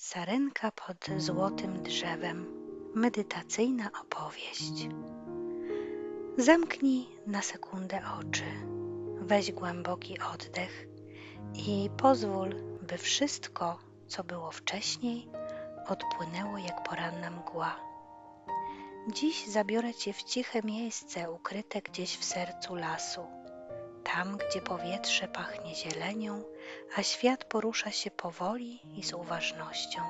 Sarenka pod złotym drzewem. Medytacyjna opowieść. Zamknij na sekundę oczy, weź głęboki oddech i pozwól, by wszystko, co było wcześniej, odpłynęło jak poranna mgła. Dziś zabiorę Cię w ciche miejsce ukryte gdzieś w sercu lasu, tam, gdzie powietrze pachnie zielenią, a świat porusza się powoli i z uważnością.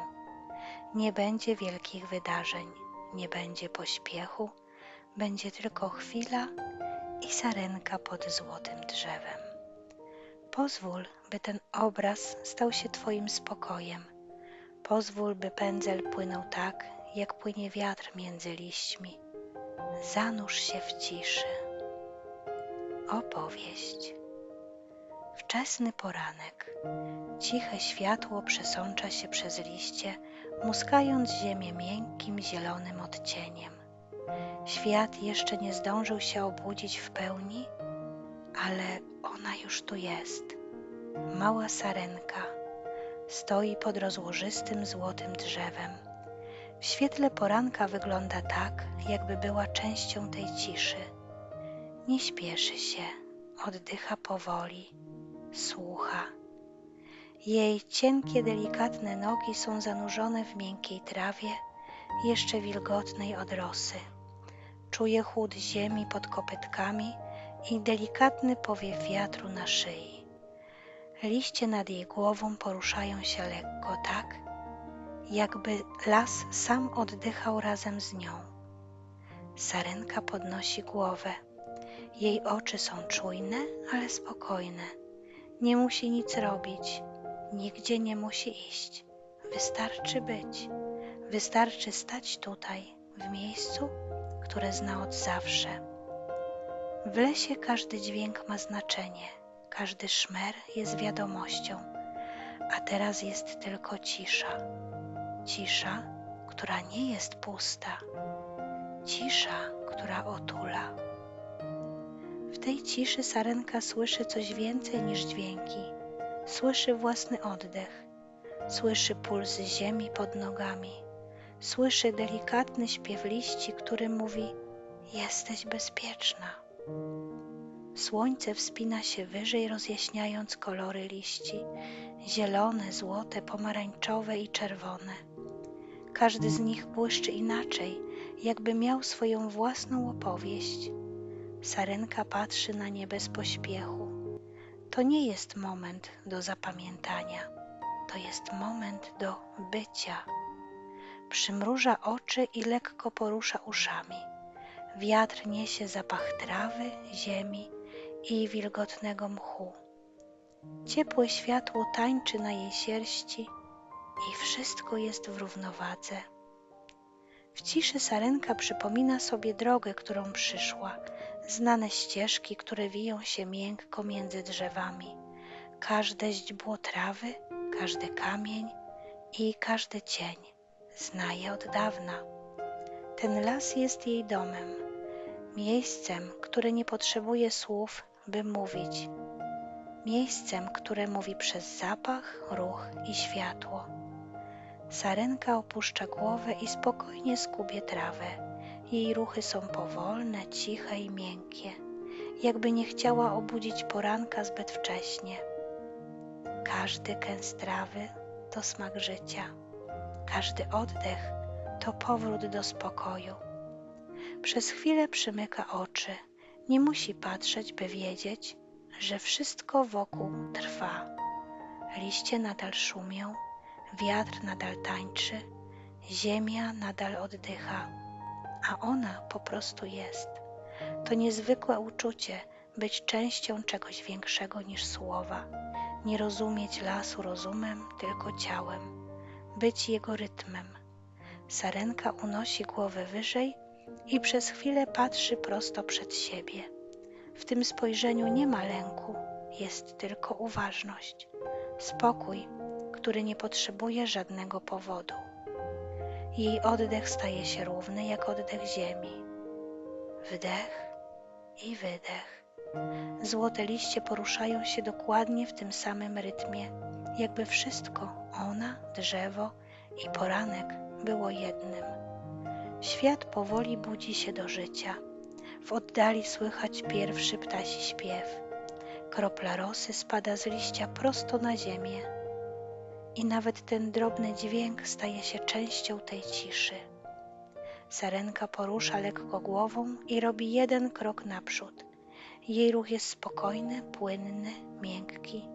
Nie będzie wielkich wydarzeń, nie będzie pośpiechu, będzie tylko chwila i sarenka pod złotym drzewem. Pozwól, by ten obraz stał się Twoim spokojem. Pozwól, by pędzel płynął tak, jak płynie wiatr między liśćmi. Zanurz się w ciszy. Opowieść. Wczesny poranek. Ciche światło przesącza się przez liście, muskając ziemię miękkim, zielonym odcieniem. Świat jeszcze nie zdążył się obudzić w pełni, ale ona już tu jest. Mała sarenka stoi pod rozłożystym złotym drzewem. W świetle poranka wygląda tak, jakby była częścią tej ciszy. Nie śpieszy się, oddycha powoli, słucha. Jej cienkie, delikatne nogi są zanurzone w miękkiej trawie, jeszcze wilgotnej od rosy. Czuje chłód ziemi pod kopytkami i delikatny powiew wiatru na szyi. Liście nad jej głową poruszają się lekko tak, jakby las sam oddychał razem z nią. Sarenka podnosi głowę. Jej oczy są czujne, ale spokojne. Nie musi nic robić, nigdzie nie musi iść. Wystarczy być, wystarczy stać tutaj, w miejscu, które zna od zawsze. W lesie każdy dźwięk ma znaczenie, każdy szmer jest wiadomością, a teraz jest tylko cisza. Cisza, która nie jest pusta, cisza, która otula. W tej ciszy sarenka słyszy coś więcej niż dźwięki. Słyszy własny oddech, słyszy puls ziemi pod nogami, słyszy delikatny śpiew liści, który mówi: Jesteś bezpieczna. Słońce wspina się wyżej, rozjaśniając kolory liści zielone, złote, pomarańczowe i czerwone. Każdy z nich błyszczy inaczej, jakby miał swoją własną opowieść. Sarenka patrzy na nie bez pośpiechu. To nie jest moment do zapamiętania, to jest moment do bycia. Przymruża oczy i lekko porusza uszami. Wiatr niesie zapach trawy, ziemi i wilgotnego mchu. Ciepłe światło tańczy na jej sierści i wszystko jest w równowadze. W ciszy sarenka przypomina sobie drogę, którą przyszła, znane ścieżki, które wiją się miękko między drzewami, każde źdźbło trawy, każdy kamień i każdy cień. Zna je od dawna. Ten las jest jej domem, miejscem, które nie potrzebuje słów, by mówić, miejscem, które mówi przez zapach, ruch i światło. Sarenka opuszcza głowę i spokojnie skubie trawę jej ruchy są powolne, ciche i miękkie, jakby nie chciała obudzić poranka zbyt wcześnie. Każdy kęs trawy to smak życia, każdy oddech to powrót do spokoju. Przez chwilę przymyka oczy, nie musi patrzeć, by wiedzieć, że wszystko wokół trwa. Liście nadal szumią, wiatr nadal tańczy, ziemia nadal oddycha a ona po prostu jest. To niezwykłe uczucie być częścią czegoś większego niż słowa, nie rozumieć lasu rozumem, tylko ciałem, być jego rytmem. Sarenka unosi głowę wyżej i przez chwilę patrzy prosto przed siebie. W tym spojrzeniu nie ma lęku, jest tylko uważność, spokój, który nie potrzebuje żadnego powodu. Jej oddech staje się równy jak oddech ziemi. Wdech i wydech. Złote liście poruszają się dokładnie w tym samym rytmie, jakby wszystko ona, drzewo i poranek było jednym. Świat powoli budzi się do życia. W oddali słychać pierwszy ptasi śpiew. Kropla rosy spada z liścia prosto na ziemię. I nawet ten drobny dźwięk staje się częścią tej ciszy. Sarenka porusza lekko głową i robi jeden krok naprzód. Jej ruch jest spokojny, płynny, miękki.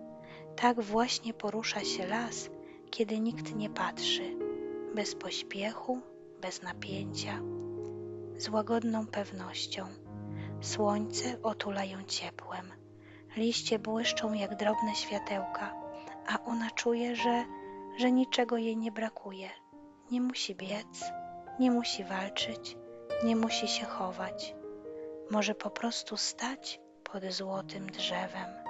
Tak właśnie porusza się las, kiedy nikt nie patrzy, bez pośpiechu, bez napięcia, z łagodną pewnością. Słońce otula ją ciepłem, liście błyszczą jak drobne światełka, a ona czuje, że, że niczego jej nie brakuje. Nie musi biec, nie musi walczyć, nie musi się chować. Może po prostu stać pod złotym drzewem.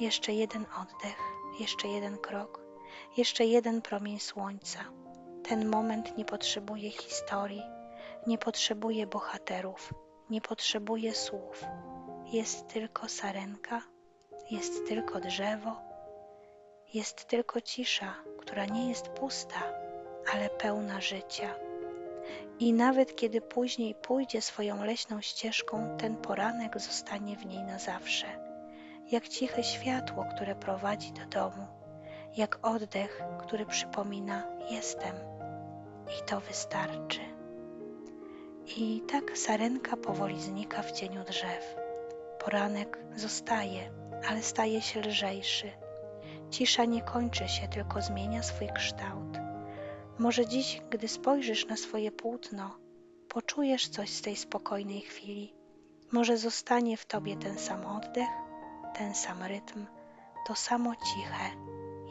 Jeszcze jeden oddech, jeszcze jeden krok, jeszcze jeden promień słońca. Ten moment nie potrzebuje historii, nie potrzebuje bohaterów, nie potrzebuje słów. Jest tylko sarenka, jest tylko drzewo, jest tylko cisza, która nie jest pusta, ale pełna życia. I nawet kiedy później pójdzie swoją leśną ścieżką, ten poranek zostanie w niej na zawsze, jak ciche światło, które prowadzi do domu, jak oddech, który przypomina jestem. I to wystarczy. I tak sarenka powoli znika w cieniu drzew. Poranek zostaje, ale staje się lżejszy. Cisza nie kończy się, tylko zmienia swój kształt. Może dziś, gdy spojrzysz na swoje płótno, poczujesz coś z tej spokojnej chwili. Może zostanie w tobie ten sam oddech, ten sam rytm, to samo ciche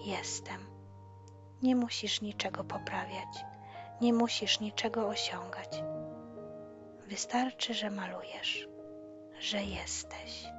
jestem. Nie musisz niczego poprawiać, nie musisz niczego osiągać. Wystarczy, że malujesz, że jesteś.